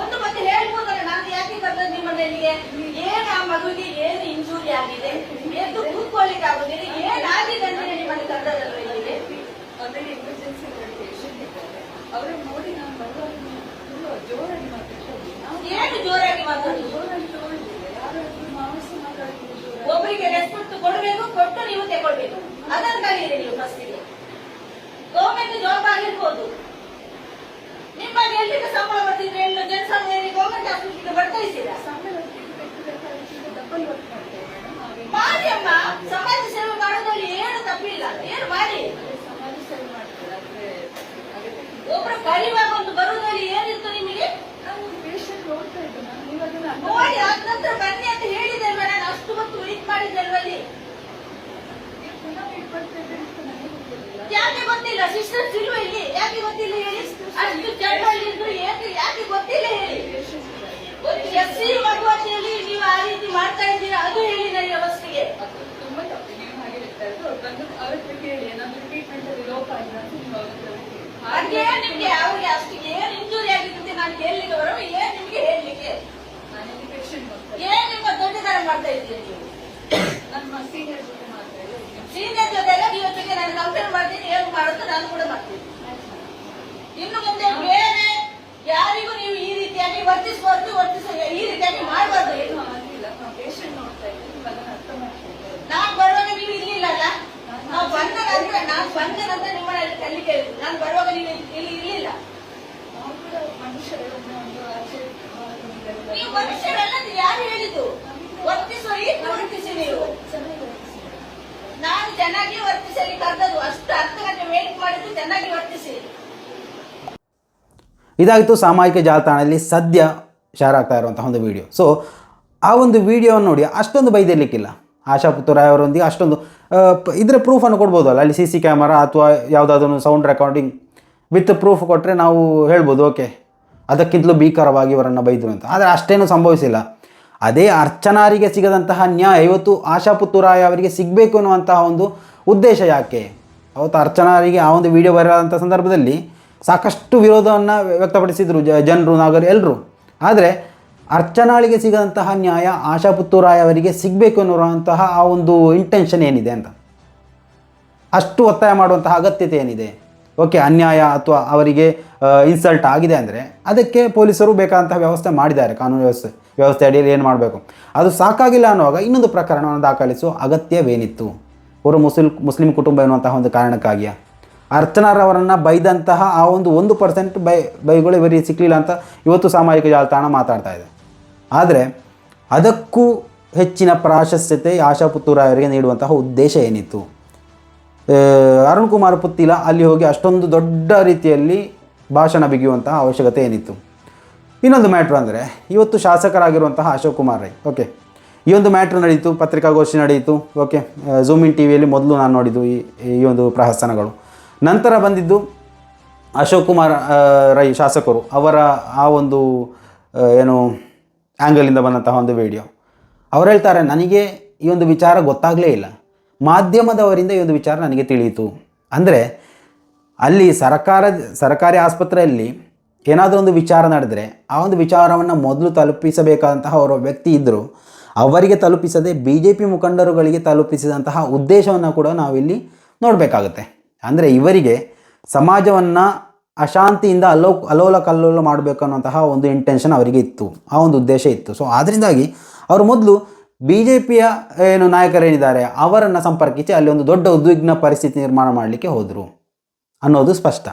ಒಂದು ಮತ್ತೆ ಹೇಳ್ಬೋದಲ್ಲ ನಾನು ಯಾಕೆ ಕರೆದದ್ದು ನಿಮ್ಮನ್ನ ಇಲ್ಲಿಗೆ ಏನು ಆ ಮಗುವಿಗೆ ಏನು ಇಂಜೂರಿ ಆಗಿದೆ ಎದ್ದು ಕೂತ್ಕೊಳ್ಳಿಕ್ಕೆ ಆಗುದಿಲ್ಲ ಏನಾಗಿದೆ ಅಲ್ಲಿ ಎಮರ್ಜೆನ್ಸಿ ಪೇಷಂಟ್ ಇದ್ದಾರೆ ಅವ್ರನ್ನ ನೋಡಿ ನಾನು ಬರುವಾಗ ತುಂಬ ಜೋರಾಗಿ ಮಾತಾಡ್ತೀನಿ ನಾವು ಏನು ಜೋರಾಗಿ ಮಾತಾಡುದು ಜೋರಾಗಿ ತಗೊಳ್ಳಿಲ್ಲ ಯಾರಾದ್ರೂ ಮಾಂಸ ಮಾತಾಡಿದ್ರೆ ಜೋರಾಗಿ ಒಬ್ಬರಿಗೆ ರೆಸ್ಪೆಕ್ಟ್ ಕೊಡಬೇಕು, ಕೊಟ್ಟು ನೀವು ತಗೊಳ್ಬೇಕು. ಅದನ್ನ ಕಲಿಯಿರಿ ನೀವು ಫಸ್ಟಿಗೆ ಗೌರ್ಮೆಂಟ್ ಜಾಬ್ ಆಗಿರ್ಬೋದು. ನಿಮ್ಮ ಎಲ್ಲಿಂದ ಸಂಬಳ ಬರ್ತಿದ್ರೆ ಎಲ್ಲ ಜನಸಾಮಾನ್ಯರಿಗೆ ಗೌರ್ಮೆಂಟ್ ಆಸ್ಪತ್ರೆಗೆ ವರ್ಗಾಯಿಸಿದ ಮಾಡಿ ಸಮಾಜ ಸೇವೆ ಮಾಡೋದ್ರಲ್ಲಿ ಏನು ತಪ್ಪಿಲ್ಲ. ಏನು ಮಾಡಿ ಸಮಾಜ ಸೇವೆ ಮಾಡ್ತಾರೆ ಒಬ್ಬರು ಕರಿವಾಗ ಒಂದು ಬರುವುದರಲ್ಲಿ ಏನಿತ್ತು ನಿಮಗೆ ನಾನು ಪೇಷಂಟ್ ನೋಡ್ತಾ ಇದ್ದೆ ನಾನು ನೀವು ಅದನ್ನ ಅರ್ಥ ನೋಡಿ ಆದ ನಂತರ ಬನ್ನಿ ಅಂತ ಹೇಳಿದ್ದಲ್ವ ನಾನು ಅಷ್ಟು ಹೊತ್ತು ವೆಯ್ಟ್ ಮಾಡಿದ್ದಲ್ವಲ್ಲಿ ನೀವು ಪುನಃ ಇಟ್ಕೊಳ್ತೇವೆ ಅಂತ ನನಗೆ ಗೊತ್ತಿರಲಿಲ್ಲ ಯಾಕೆ ಗೊತ್ತಿಲ್ಲ ಸಿಸ್ಟರ್ಸ್ ಇಲ್ವ ಇಲ್ಲಿ ಯಾಕೆ ಗೊತ್ತಿಲ್ಲ ಹೇಳಿ ಅಷ್ಟು ಜನರಲ್ಲಿ ಇದ್ರು ಯಾಕೆ ಯಾಕೆ ಗೊತ್ತಿಲ್ಲ ಹೇಳಿ ಪೇಷಂಟ್ ಇದ್ದಾರೆ ಎಸ್ ಸಿ ಮಗುವತಿಯಲ್ಲಿ ನೀವು ಆ ರೀತಿ ಮಾಡ್ತಾ ಇದ್ದೀರಾ? ಅದು ಹೇಳಿ ನನಗೆ ಫಸ್ಟಿಗೆ ತುಂಬಾ ತಪ್ಪು ನೀವು ಹಾಗೆ ಹೇಳ್ತಾ ಇದ್ರು ಅವ್ರು ಬಂದು ಅವ್ರ ಹತ್ರ ಕೇಳಿ ಏನಾದ್ರು ಟ್ರೀಟ್ಮೆಂಟ್ ಅಲ್ಲಿ ಲೋಪ ಆಗಿದೆ ಅಂತ ನೀವು ಅವ್ರ ಹತ್ರ ಕೇಳಿ. ಅದೇ ನಿಮ್ಗೆ ಅವ್ರಿಗೆ ಅಷ್ಟು ಏನ್ ಇಂಜುರಿ ಆಗಿರುತ್ತೆ ನಾನು ಕೇಳಲಿಕ್ಕೆ ಬರೋ ಏನ್ ನಿಮ್ಗೆ ಹೇಳಲಿಕ್ಕೆ? ನಾನಿಲ್ಲಿ ಪೇಷಂಟ್ ನೋಡ್ತಾ ಏನ್ ನಿಮ್ಮ ದೊಡ್ಡತನ ಮಾಡ್ತಾ ಇದ್ದೀರಿ ನೀವು? ನಮ್ಮ ಸೀನಿಯರ್ ಜೊತೆ ಮಾತಾಡಿ ಸೀನಿಯರ್ ಜೊತೆಗೆ ಇವತ್ತಿಗೆ ನಾನು ಕಂಪೇರ್ ಮಾಡ್ತೀನಿ ಏನು ಮಾಡುತ್ತೋ ನಾನು ಕೂಡ ಮಾಡ್ತೀನಿ. ಇನ್ನು ಮುಂದೆ ಬೇರೆ ಯಾರಿಗೂ ನೀವು ಈ ರೀತಿಯಾಗಿ ವರ್ತಿಸಬಾರ್ದು ವರ್ತಿಸ. ಈ ರೀತಿಯಾಗಿ ಮಾಡಬಾರ್ದು. ಏನು ಆಗಿಲ್ಲ ನಾವು ಪೇಷಂಟ್ ನೋಡ್ತಾ ಇದ್ದೀವಿ. ಅರ್ಥ ನಾನ್ ಬರುವಾಗ ನೀವು ಇರ್ಲಿಲ್ಲಲ್ಲ ನಾವು ಬಂದ ನಂತರ ನಾನು ಬಂದ ನಂತರ ನಿಮ್ಮನ್ನ ಕೇಳಿದ್ರು ನಾನ್ ಬರುವಾಗ ನೀವು ಇಲ್ಲಿ ಇರ್ಲಿಲ್ಲ. ನಾವು ಕೂಡ ಮನುಷ್ಯರನ್ನ ಒಂದು ಆಚೆ ಮಾಡಿದ್ದಾರೆ. ನೀವು ಮನುಷ್ಯರಲ್ಲ ಯಾರು ಹೇಳಿದ್ದು? ವರ್ತಿಸುವ ರೀತಿ ವರ್ತಿಸಿ ನೀವು. ನಾನು ಚೆನ್ನಾಗಿ ವರ್ತಿಸಲಿ ಕರೆದದು ಅಷ್ಟು ಅರ್ಧ ಗಂಟೆ ವೇಟ್ ಮಾಡಿದ್ದು ಚೆನ್ನಾಗಿ ವರ್ತಿಸಿ. ಇದಾಗಿತ್ತು ಸಾಮಾಜಿಕ ಜಾಲತಾಣದಲ್ಲಿ ಸದ್ಯ ಶೇರ್ ಆಗ್ತಾ ಇರುವಂತಹ ಒಂದು ವಿಡಿಯೋ ಸೊ ಆ ಒಂದು ವಿಡಿಯೋವನ್ನು ನೋಡಿ, ಅಷ್ಟೊಂದು ಬೈದಿರಲಿಕ್ಕಿಲ್ಲ. ಆಶಾ ಪುತ್ತೂರಾಯ್ ಅವರೊಂದಿಗೆ ಅಷ್ಟೊಂದು ಇದರ ಪ್ರೂಫನ್ನು ಕೊಡ್ಬೋದಲ್ಲ ಅಲ್ಲಿ? ಸಿ ಸಿ ಕ್ಯಾಮರಾ ಅಥವಾ ಯಾವುದಾದ್ರೂ ಸೌಂಡ್ ರೆಕಾರ್ಡಿಂಗ್ ವಿತ್ ಪ್ರೂಫ್ ಕೊಟ್ಟರೆ ನಾವು ಹೇಳ್ಬೋದು ಓಕೆ ಅದಕ್ಕಿಂತಲೂ ಭೀಕರವಾಗಿ ಇವರನ್ನು ಬೈದರು ಅಂತ. ಆದರೆ ಅಷ್ಟೇನು ಸಂಭವಿಸಿಲ್ಲ. ಅದೇ ಅರ್ಚನಾರಿಗೆ ಸಿಗದಂತಹ ನ್ಯಾಯ ಇವತ್ತು ಆಶಾ ಪುತ್ತೂರಾಯ ಅವರಿಗೆ ಸಿಗಬೇಕು ಅನ್ನುವಂತಹ ಒಂದು ಉದ್ದೇಶ ಯಾಕೆ? ಅವತ್ತು ಅರ್ಚನಾರಿಗೆ ಆ ಒಂದು ವಿಡಿಯೋ ವೈರಲ್ ಸಂದರ್ಭದಲ್ಲಿ ಸಾಕಷ್ಟು ವಿರೋಧವನ್ನು ವ್ಯಕ್ತಪಡಿಸಿದರು ಜನರು, ನಾಗರು ಎಲ್ಲರೂ ಆದರೆ ಅರ್ಚನಾಳಿಗೆ ಸಿಗದಂತಹ ನ್ಯಾಯ ಆಶಾ ಪುತ್ತೂರಾಯ ಅವರಿಗೆ ಸಿಗಬೇಕು ಅನ್ನುವಂತಹ ಆ ಒಂದು ಇಂಟೆನ್ಷನ್ ಏನಿದೆ ಅಂತ. ಅಷ್ಟು ಒತ್ತಾಯ ಮಾಡುವಂತಹ ಅಗತ್ಯತೆ ಏನಿದೆ? ಓಕೆ, ಅನ್ಯಾಯ ಅಥವಾ ಅವರಿಗೆ ಇನ್ಸಲ್ಟ್ ಆಗಿದೆ ಅಂದರೆ ಅದಕ್ಕೆ ಪೊಲೀಸರು ಬೇಕಾದಂತಹ ವ್ಯವಸ್ಥೆ ಮಾಡಿದ್ದಾರೆ, ಕಾನೂನು ವ್ಯವಸ್ಥೆ ವ್ಯವಸ್ಥೆ ಅಡಿಯಲ್ಲಿ ಏನು ಮಾಡಬೇಕು? ಅದು ಸಾಕಾಗಿಲ್ಲ ಅನ್ನುವಾಗ ಇನ್ನೊಂದು ಪ್ರಕರಣವನ್ನು ದಾಖಲಿಸುವ ಅಗತ್ಯವೇನಿತ್ತು? ಅವರು ಮುಸ್ಲಿಂ ಮುಸ್ಲಿಂ ಕುಟುಂಬ ಎನ್ನುವಂತಹ ಒಂದು ಕಾರಣಕ್ಕಾಗಿಯೇ? ಅರ್ಚನಾರವರನ್ನು ಬೈದಂತಹ ಆ ಒಂದು ಒಂದು ಪರ್ಸೆಂಟ್ ಬೈ, ಬೈಗಳು ಇವರಿಗೆ ಸಿಕ್ಕಲಿಲ್ಲ ಅಂತ ಇವತ್ತು ಸಾಮಾಜಿಕ ಜಾಲತಾಣ ಮಾತಾಡ್ತಾ ಇದೆ. ಆದರೆ ಅದಕ್ಕೂ ಹೆಚ್ಚಿನ ಪ್ರಾಶಸ್ತ್ಯತೆ ಆಶಾ ಪುತ್ತೂರಾಯವರಿಗೆ ನೀಡುವಂತಹ ಉದ್ದೇಶ ಏನಿತ್ತು? ಅರುಣ್ ಕುಮಾರ್ ಪುತ್ತಿಲ ಅಲ್ಲಿ ಹೋಗಿ ಅಷ್ಟೊಂದು ದೊಡ್ಡ ರೀತಿಯಲ್ಲಿ ಭಾಷಣ ಬಿಗಿಯುವಂತಹ ಅವಶ್ಯಕತೆ ಏನಿತ್ತು? ಇನ್ನೊಂದು ಮ್ಯಾಟ್ರ್ ಅಂದರೆ ಇವತ್ತು ಶಾಸಕರಾಗಿರುವಂತಹ ಅಶೋಕ್ ಕುಮಾರ್ ರೈ ಓಕೆ ಈ ಒಂದು ಮ್ಯಾಟ್ರ್ ನಡೆಯಿತು ಪತ್ರಿಕಾಗೋಷ್ಠಿ ನಡೆಯಿತು ಓಕೆ ಝೂಮ್ ಇನ್ ಟಿ ವಿಯಲ್ಲಿ ಮೊದಲು ನಾನು ನೋಡಿದ್ದು ಈ ಈ ಒಂದು ಪ್ರಹಸನಗಳು. ನಂತರ ಬಂದಿದ್ದು ಅಶೋಕ್ ಕುಮಾರ್ ರೈ ಶಾಸಕರು ಅವರ ಆ ಒಂದು ಏನು ಆ್ಯಂಗಲಿಂದ ಬಂದಂತಹ ಒಂದು ವಿಡಿಯೋ ಅವ್ರು ಹೇಳ್ತಾರೆ, ನನಗೆ ಈ ಒಂದು ವಿಚಾರ ಗೊತ್ತಾಗಲೇ ಇಲ್ಲ. ಮಾಧ್ಯಮದವರಿಂದ ಈ ಒಂದು ವಿಚಾರ ನನಗೆ ತಿಳಿಯಿತು. ಅಂದರೆ ಅಲ್ಲಿ ಸರ್ಕಾರ, ಸರ್ಕಾರಿ ಆಸ್ಪತ್ರೆಯಲ್ಲಿ ಏನಾದರೂ ಒಂದು ವಿಚಾರ ನಡೆದರೆ ಆ ಒಂದು ವಿಚಾರವನ್ನು ಮೊದಲು ತಲುಪಿಸಬೇಕಾದಂತಹ ಅವರ ವ್ಯಕ್ತಿ ಇದ್ದರು ಅವರಿಗೆ ತಲುಪಿಸದೆ ಬಿ ಜೆ ಪಿ ಮುಖಂಡರುಗಳಿಗೆ ತಲುಪಿಸಿದಂತಹ ಉದ್ದೇಶವನ್ನು ಕೂಡ ನಾವಿಲ್ಲಿ ನೋಡಬೇಕಾಗುತ್ತೆ. ಅಂದರೆ ಇವರಿಗೆ ಸಮಾಜವನ್ನು ಅಶಾಂತಿಯಿಂದ ಅಲ್ಲೋ ಅಲೋಲ ಕಲ್ಲೋಲ ಮಾಡಬೇಕು ಅನ್ನುವಂತಹ ಒಂದು ಇಂಟೆನ್ಷನ್ ಅವರಿಗೆ ಇತ್ತು. ಆ ಒಂದು ಉದ್ದೇಶ ಇತ್ತು. ಸೊ ಆದ್ದರಿಂದಾಗಿ ಅವರು ಮೊದಲು ಬಿ ಜೆ ಪಿಯ ಏನು ನಾಯಕರೇನಿದ್ದಾರೆ ಅವರನ್ನು ಸಂಪರ್ಕಿಸಿ ಅಲ್ಲಿ ಒಂದು ದೊಡ್ಡ ಉದ್ವಿಗ್ನ ಪರಿಸ್ಥಿತಿ ನಿರ್ಮಾಣ ಮಾಡಲಿಕ್ಕೆ ಹೋದರು ಅನ್ನೋದು ಸ್ಪಷ್ಟ.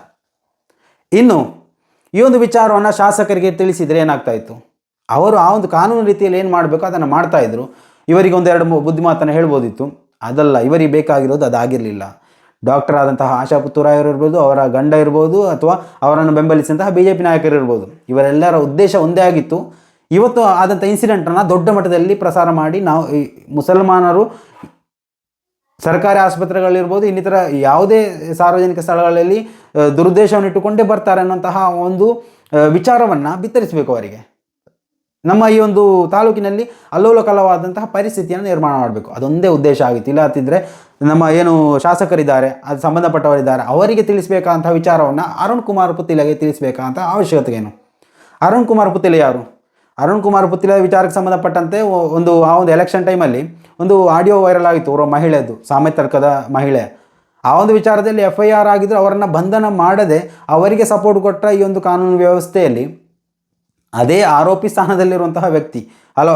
ಇನ್ನು ಈ ಒಂದು ವಿಚಾರವನ್ನು ಶಾಸಕರಿಗೆ ತಿಳಿಸಿದರೆ ಏನಾಗ್ತಾ ಇತ್ತು? ಅವರು ಆ ಒಂದು ಕಾನೂನು ರೀತಿಯಲ್ಲಿ ಏನು ಮಾಡಬೇಕು ಅದನ್ನು ಮಾಡ್ತಾಯಿದ್ರು ಇವರಿಗೆ ಒಂದೆರಡು ಬುದ್ಧಿಮಾತನ ಬುದ್ಧಿಮಾತನ್ನು ಹೇಳ್ಬೋದಿತ್ತು. ಅದಲ್ಲ, ಇವರಿಗೆ ಬೇಕಾಗಿರೋದು ಅದಾಗಿರಲಿಲ್ಲ. ಡಾಕ್ಟರ್ ಆದಂತಹ ಆಶಾ ಪುತ್ತೂರಾಯರು ಇರ್ಬೋದು, ಅವರ ಗಂಡ ಇರ್ಬೋದು ಅಥವಾ ಅವರನ್ನು ಬೆಂಬಲಿಸಿದಂತಹ ಬಿ ಜೆ ಪಿ ನಾಯಕರು ಇರ್ಬೋದು. ಇವರೆಲ್ಲರ ಉದ್ದೇಶ ಒಂದೇ ಆಗಿತ್ತು. ಇವತ್ತು ಆದಂಥ ಇನ್ಸಿಡೆಂಟನ್ನು ದೊಡ್ಡ ಮಟ್ಟದಲ್ಲಿ ಪ್ರಸಾರ ಮಾಡಿ ನಾವು ಈ ಮುಸಲ್ಮಾನರು ಸರ್ಕಾರಿ ಆಸ್ಪತ್ರೆಗಳಿರ್ಬೋದು ಇನ್ನಿತರ ಯಾವುದೇ ಸಾರ್ವಜನಿಕ ಸ್ಥಳಗಳಲ್ಲಿ ದುರುದ್ದೇಶವನ್ನು ಇಟ್ಟುಕೊಂಡೇ ಬರ್ತಾರೆ ಅನ್ನೋಂತಹ ಒಂದು ವಿಚಾರವನ್ನು ಬಿತ್ತರಿಸಬೇಕು ಅವರಿಗೆ. ನಮ್ಮ ಈ ಒಂದು ತಾಲೂಕಿನಲ್ಲಿ ಅಲ್ಲೋಲ ಕಲವಾದಂತಹ ಪರಿಸ್ಥಿತಿಯನ್ನು ನಿರ್ಮಾಣ ಮಾಡಬೇಕು. ಅದೊಂದೇ ಉದ್ದೇಶ ಆಗಿತ್ತು. ಇಲ್ಲ ಅಂತಿದ್ರೆ ನಮ್ಮ ಏನು ಶಾಸಕರಿದ್ದಾರೆ, ಅದು ಸಂಬಂಧಪಟ್ಟವರಿದ್ದಾರೆ, ಅವರಿಗೆ ತಿಳಿಸಬೇಕಾದಂಥ ವಿಚಾರವನ್ನು ಅರುಣ್ ಕುಮಾರ್ ಪುತ್ತಿಲಗೆ ತಿಳಿಸಬೇಕಂತ ಅವಶ್ಯಕತೆ ಏನು ಅರುಣ್ ಕುಮಾರ್ ಪುತ್ತಿಲ ಯಾರು? ಅರುಣ್ ಕುಮಾರ್ ಪುತ್ತಿಲ ವಿಚಾರಕ್ಕೆ ಸಂಬಂಧಪಟ್ಟಂತೆ ಒಂದು ಆ ಒಂದು ಎಲೆಕ್ಷನ್ ಟೈಮಲ್ಲಿ ಒಂದು ಆಡಿಯೋ ವೈರಲ್ ಆಗಿತ್ತು ಅವರ ಮಹಿಳೆಯದು ಸಾಮೆ ತರ್ಕದ ಮಹಿಳೆ. ಆ ಒಂದು ವಿಚಾರದಲ್ಲಿ ಎಫ್ ಐ ಆರ್ ಆಗಿದ್ದರೂ ಅವರನ್ನು ಬಂಧನ ಮಾಡದೆ ಅವರಿಗೆ ಸಪೋರ್ಟ್ ಕೊಟ್ಟ ಈ ಒಂದು ಕಾನೂನು ವ್ಯವಸ್ಥೆಯಲ್ಲಿ ಅದೇ ಆರೋಪಿ ಸ್ಥಾನದಲ್ಲಿರುವಂತಹ ವ್ಯಕ್ತಿ. ಹಲೋ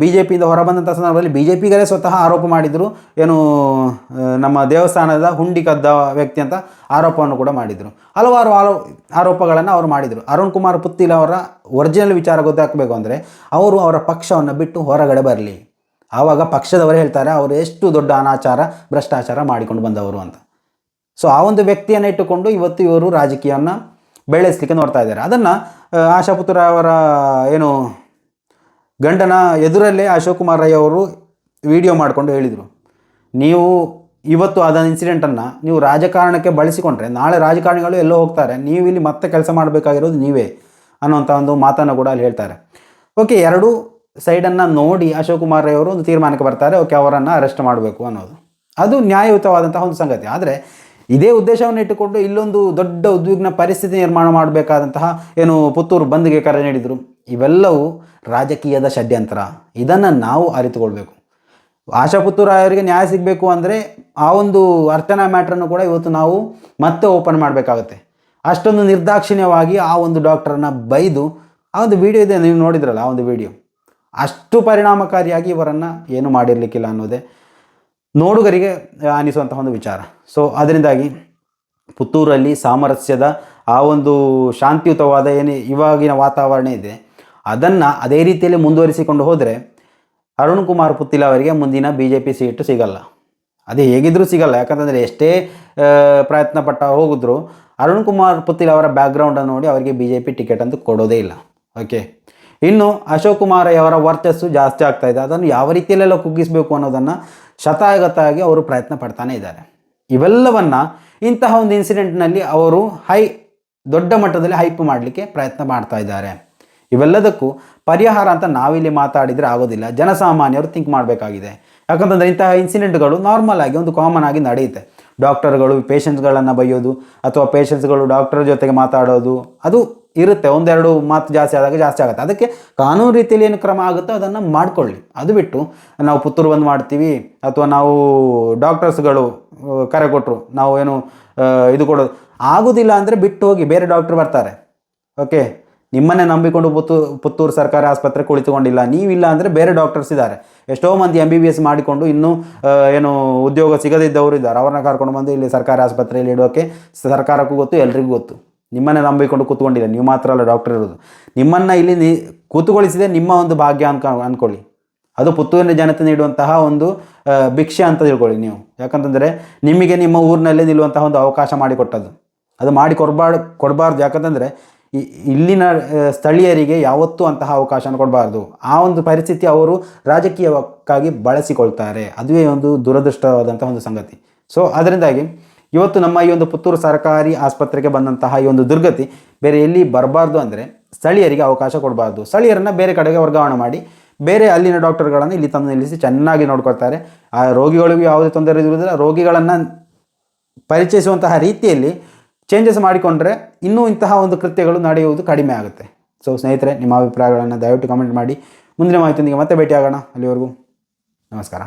ಬಿ ಜೆ ಪಿಯಿಂದ ಹೊರಬಂದಂಥ ಸಂದರ್ಭದಲ್ಲಿ ಬಿ ಜೆ ಪಿಗರೇ ಸ್ವತಃ ಆರೋಪ ಮಾಡಿದರು. ಏನು ನಮ್ಮ ದೇವಸ್ಥಾನದ ಹುಂಡಿ ಕದ್ದ ವ್ಯಕ್ತಿ ಅಂತ ಆರೋಪವನ್ನು ಕೂಡ ಮಾಡಿದರು. ಹಲವಾರು ಆರೋ, ಆರೋಪಗಳನ್ನು ಅವರು ಮಾಡಿದರು. ಅರುಣ್ ಕುಮಾರ್ ಪುತ್ತಿಲ್ ಅವರ ಒರಿಜಿನಲ್ ವಿಚಾರ ಗೊತ್ತಾಗಬೇಕು ಅಂದರೆ ಅವರು ಅವರ ಪಕ್ಷವನ್ನು ಬಿಟ್ಟು ಹೊರಗಡೆ ಬರಲಿ. ಆವಾಗ ಪಕ್ಷದವರೇ ಹೇಳ್ತಾರೆ, ಅವರು ಎಷ್ಟು ದೊಡ್ಡ ಅನಾಚಾರ, ಭ್ರಷ್ಟಾಚಾರ ಮಾಡಿಕೊಂಡು ಬಂದವರು ಅಂತ. ಸೊ ಆ ಒಂದು ವ್ಯಕ್ತಿಯನ್ನು ಇಟ್ಟುಕೊಂಡು ಇವತ್ತು ಇವರು ರಾಜಕೀಯವನ್ನು ಬೆಳೆಸಲಿಕ್ಕೆ ನೋಡ್ತಾ ಇದ್ದಾರೆ. ಅದನ್ನು ಆಶಾಪುತ್ರ ಅವರ, ಏನು ಗಂಡನ ಎದುರಲ್ಲೇ ಅಶೋಕ್ ಕುಮಾರ್ ರೈ ಅವರು ವಿಡಿಯೋ ಮಾಡಿಕೊಂಡು ಹೇಳಿದರು. ನೀವು ಇವತ್ತು ಆದ ಇನ್ಸಿಡೆಂಟನ್ನು ನೀವು ರಾಜಕಾರಣಕ್ಕೆ ಬಳಸಿಕೊಂಡ್ರೆ, ನಾಳೆ ರಾಜಕಾರಣಿಗಳು ಎಲ್ಲೋ ಹೋಗ್ತಾರೆ, ನೀವು ಇಲ್ಲಿ ಮತ್ತೆ ಕೆಲಸ ಮಾಡಬೇಕಾಗಿರೋದು ನೀವೇ ಅನ್ನೋಂಥ ಒಂದು ಮಾತನ್ನು ಕೂಡ ಅಲ್ಲಿ ಹೇಳ್ತಾರೆ. ಓಕೆ ಎರಡೂ ಸೈಡನ್ನು ನೋಡಿ ಅಶೋಕ್ ಕುಮಾರ್ ರೈ ಅವರು ಒಂದು ತೀರ್ಮಾನಕ್ಕೆ ಬರ್ತಾರೆ ಓಕೆ ಅವರನ್ನು ಅರೆಸ್ಟ್ ಮಾಡಬೇಕು ಅನ್ನೋದು. ಅದು ನ್ಯಾಯಯುತವಾದಂತಹ ಒಂದು ಸಂಗತಿ. ಆದರೆ ಇದೇ ಉದ್ದೇಶವನ್ನು ಇಟ್ಟುಕೊಂಡು ಇಲ್ಲೊಂದು ದೊಡ್ಡ ಉದ್ವಿಗ್ನ ಪರಿಸ್ಥಿತಿ ನಿರ್ಮಾಣ ಮಾಡಬೇಕಾದಂತಹ ಏನು ಪುತ್ತೂರು ಬಂದ್ಗೆ ಕರೆ ನೀಡಿದರು. ಇವೆಲ್ಲವೂ ರಾಜಕೀಯದ ಷಡ್ಯಂತ್ರ. ಇದನ್ನು ನಾವು ಅರಿತುಕೊಳ್ಬೇಕು. ಆಶಾ ಅವರಿಗೆ ನ್ಯಾಯ ಸಿಗಬೇಕು ಅಂದರೆ ಆ ಒಂದು ಅರ್ಚನಾ ಮ್ಯಾಟ್ರನ್ನು ಕೂಡ ಇವತ್ತು ನಾವು ಮತ್ತೆ ಓಪನ್ ಮಾಡಬೇಕಾಗುತ್ತೆ. ಅಷ್ಟೊಂದು ನಿರ್ದಾಕ್ಷಿಣ್ಯವಾಗಿ ಆ ಒಂದು ಡಾಕ್ಟರನ್ನು ಬೈದು ಆ ಒಂದು ವಿಡಿಯೋ ಇದೆ, ನೀವು ನೋಡಿದ್ರಲ್ಲ ಆ ಒಂದು ವಿಡಿಯೋ. ಅಷ್ಟು ಪರಿಣಾಮಕಾರಿಯಾಗಿ ಇವರನ್ನು ಏನು ಮಾಡಿರಲಿಕ್ಕಿಲ್ಲ ಅನ್ನೋದೇ ನೋಡುಗರಿಗೆ ಅನಿಸುವಂತಹ ಒಂದು ವಿಚಾರ. ಸೊ ಅದರಿಂದಾಗಿ ಪುತ್ತೂರಲ್ಲಿ ಸಾಮರಸ್ಯದ ಆ ಒಂದು ಶಾಂತಿಯುತವಾದ ಏನು ಇವಾಗಿನ ವಾತಾವರಣ ಇದೆ, ಅದನ್ನು ಅದೇ ರೀತಿಯಲ್ಲಿ ಮುಂದುವರಿಸಿಕೊಂಡು ಹೋದರೆ ಅರುಣ್ ಕುಮಾರ್ ಪುತ್ತಿಲ ಅವರಿಗೆ ಮುಂದಿನ ಬಿ ಜೆ ಪಿ ಸೀಟು ಸಿಗಲ್ಲ. ಅದು ಹೇಗಿದ್ರೂ ಸಿಗಲ್ಲ. ಯಾಕಂತಂದರೆ ಎಷ್ಟೇ ಪ್ರಯತ್ನ ಪಟ್ಟ ಹೋಗಿದ್ರು ಅರುಣ್ ಕುಮಾರ್ ಪುತ್ತಿಲ್ ಅವರ ಬ್ಯಾಕ್ಗ್ರೌಂಡನ್ನು ನೋಡಿ ಅವರಿಗೆ ಬಿ ಜೆ ಪಿ ಟಿಕೆಟ್ ಅಂತೂ ಕೊಡೋದೇ ಇಲ್ಲ. ಓಕೆ ಇನ್ನು ಅಶೋಕ್ ಕುಮಾರ್ ಅವರ ವರ್ಚಸ್ಸು ಜಾಸ್ತಿ ಆಗ್ತಾ ಇದೆ. ಅದನ್ನು ಯಾವ ರೀತಿಯಲ್ಲೆಲ್ಲ ಕುಗ್ಗಿಸಬೇಕು ಅನ್ನೋದನ್ನು ಶತಾಯಗತಾಗಿ ಅವರು ಪ್ರಯತ್ನ ಪಡ್ತಾನೆ ಇದ್ದಾರೆ. ಇವೆಲ್ಲವನ್ನು ಇಂತಹ ಒಂದು ಇನ್ಸಿಡೆಂಟ್ನಲ್ಲಿ ಅವರು ಹೈ, ದೊಡ್ಡ ಮಟ್ಟದಲ್ಲಿ ಹೈಪ್ ಮಾಡಲಿಕ್ಕೆ ಪ್ರಯತ್ನ ಮಾಡ್ತಾ ಇದ್ದಾರೆ. ಇವೆಲ್ಲದಕ್ಕೂ ಪರಿಹಾರ ಅಂತ ನಾವಿಲ್ಲಿ ಮಾತಾಡಿದರೆ ಆಗೋದಿಲ್ಲ. ಜನಸಾಮಾನ್ಯರು ಥಿಂಕ್ ಮಾಡಬೇಕಾಗಿದೆ. ಯಾಕಂತಂದರೆ ಇಂತಹ ಇನ್ಸಿಡೆಂಟ್ಗಳು ನಾರ್ಮಲ್ ಆಗಿ ಒಂದು ಕಾಮನ್ ಆಗಿ ನಡೆಯುತ್ತೆ. ಡಾಕ್ಟರ್ಗಳು ಪೇಷಂಟ್ಸ್ಗಳನ್ನು ಬೈಯೋದು ಅಥವಾ ಪೇಷಂಟ್ಸ್ಗಳು ಡಾಕ್ಟರ್ ಜೊತೆಗೆ ಮಾತಾಡೋದು, ಅದು ಇರುತ್ತೆ. ಒಂದೆರಡು ಮಾತು ಜಾಸ್ತಿ ಆದಾಗ ಜಾಸ್ತಿ ಆಗುತ್ತೆ. ಅದಕ್ಕೆ ಕಾನೂನು ರೀತಿಯಲ್ಲಿ ಏನು ಕ್ರಮ ಆಗುತ್ತೋ ಅದನ್ನು ಮಾಡ್ಕೊಳ್ಳಿ. ಅದು ಬಿಟ್ಟು ನಾವು ಪುತ್ತೂರು ಬಂದು ಮಾಡ್ತೀವಿ. ಅಥವಾ ನಾವು ಡಾಕ್ಟರ್ಸ್ಗಳು ಕರೆ ಕೊಟ್ಟರು ನಾವು ಏನು ಇದು ಕೊಡೋದು. ಆಗೋದಿಲ್ಲ ಅಂದರೆ ಬಿಟ್ಟು ಹೋಗಿ ಬೇರೆ ಡಾಕ್ಟ್ರು ಬರ್ತಾರೆ. ಓಕೆ? ನಿಮ್ಮನ್ನೇ ನಂಬಿಕೊಂಡು ಪುತ್ತೂ, ಪುತ್ತೂರು ಸರ್ಕಾರಿ ಆಸ್ಪತ್ರೆ ಕುಳಿತುಕೊಂಡಿಲ್ಲ. ನೀವಿಲ್ಲ ಅಂದರೆ ಬೇರೆ ಡಾಕ್ಟರ್ಸ್ ಇದ್ದಾರೆ. ಎಷ್ಟೋ ಮಂದಿ ಎಂ ಬಿ ಬಿ ಎಸ್ ಮಾಡಿಕೊಂಡು ಇನ್ನೂ ಏನು ಉದ್ಯೋಗ ಸಿಗದಿದ್ದವರು ಇದ್ದಾರೆ. ಅವ್ರನ್ನ ಕರ್ಕೊಂಡು ಬಂದು ಇಲ್ಲಿ ಸರ್ಕಾರಿ ಆಸ್ಪತ್ರೆಯಲ್ಲಿ ಇಡೋಕ್ಕೆ ಸರ್ಕಾರಕ್ಕೂ ಗೊತ್ತು, ಎಲ್ರಿಗೂ ಗೊತ್ತು. ನಿಮ್ಮನ್ನೇ ನಂಬಿಕೊಂಡು ಕೂತ್ಕೊಂಡಿದೆ ನೀವು ಮಾತ್ರ ಅಲ್ಲ ಡಾಕ್ಟರ್ ಇರೋದು. ನಿಮ್ಮನ್ನು ಇಲ್ಲಿ ನಿ ಕೂತುಗೊಳಿಸಿದೆ ನಿಮ್ಮ ಒಂದು ಭಾಗ್ಯ ಅನ್ಕ ಅಂದ್ಕೊಳ್ಳಿ ಅದು ಪುತ್ತೂರಿನ ಜನತೆ ನೀಡುವಂತಹ ಒಂದು ಭಿಕ್ಷೆ ಅಂತ ತಿಳ್ಕೊಳ್ಳಿ ನೀವು. ಯಾಕಂತಂದರೆ ನಿಮಗೆ ನಿಮ್ಮ ಊರಿನಲ್ಲೇ ನಿಲ್ಲುವಂತಹ ಒಂದು ಅವಕಾಶ ಮಾಡಿಕೊಟ್ಟದ್ದು. ಅದು ಮಾಡಿ ಕೊಡಬಾರ್ದು ಕೊಡಬಾರ್ದು. ಯಾಕಂತಂದರೆ ಇಲ್ಲಿನ ಸ್ಥಳೀಯರಿಗೆ ಯಾವತ್ತೂ ಅಂತಹ ಅವಕಾಶನ ಕೊಡಬಾರ್ದು. ಆ ಒಂದು ಪರಿಸ್ಥಿತಿ ಅವರು ರಾಜಕೀಯಕ್ಕಾಗಿ ಬಳಸಿಕೊಳ್ತಾರೆ. ಅದುವೇ ಒಂದು ದುರದೃಷ್ಟವಾದಂಥ ಒಂದು ಸಂಗತಿ. ಸೊ ಅದರಿಂದಾಗಿ ಇವತ್ತು ನಮ್ಮ ಈ ಒಂದು ಪುತ್ತೂರು ಸರ್ಕಾರಿ ಆಸ್ಪತ್ರೆಗೆ ಬಂದಂತಹ ಈ ಒಂದು ದುರ್ಗತಿ ಬೇರೆ ಎಲ್ಲಿ ಬರಬಾರ್ದು ಅಂದರೆ ಸ್ಥಳೀಯರಿಗೆ ಅವಕಾಶ ಕೊಡಬಾರ್ದು. ಸ್ಥಳೀಯರನ್ನು ಬೇರೆ ಕಡೆಗೆ ವರ್ಗಾವಣೆ ಮಾಡಿ ಬೇರೆ ಅಲ್ಲಿನ ಡಾಕ್ಟರ್ಗಳನ್ನು ಇಲ್ಲಿ ತಂದು ನಿಲ್ಲಿಸಿ ಚೆನ್ನಾಗಿ ನೋಡ್ಕೊಳ್ತಾರೆ. ಆ ರೋಗಿಗಳಿಗೂ ಯಾವುದೇ ತೊಂದರೆ ಇರುವುದಿಲ್ಲ. ರೋಗಿಗಳನ್ನು ಪರಿಚಯಿಸುವಂತಹ ರೀತಿಯಲ್ಲಿ ಚೇಂಜಸ್ ಮಾಡಿಕೊಂಡ್ರೆ ಇನ್ನೂ ಇಂತಹ ಒಂದು ಕೃತ್ಯಗಳು ನಡೆಯುವುದು ಕಡಿಮೆ ಆಗುತ್ತೆ. ಸೊ ಸ್ನೇಹಿತರೆ, ನಿಮ್ಮ ಅಭಿಪ್ರಾಯಗಳನ್ನು ದಯವಿಟ್ಟು ಕಮೆಂಟ್ ಮಾಡಿ. ಮುಂದಿನ ಮಾಹಿತಿಯೊಂದಿಗೆ ಮತ್ತೆ ಭೇಟಿಯಾಗೋಣ. ಅಲ್ಲಿವರೆಗೂ ನಮಸ್ಕಾರ.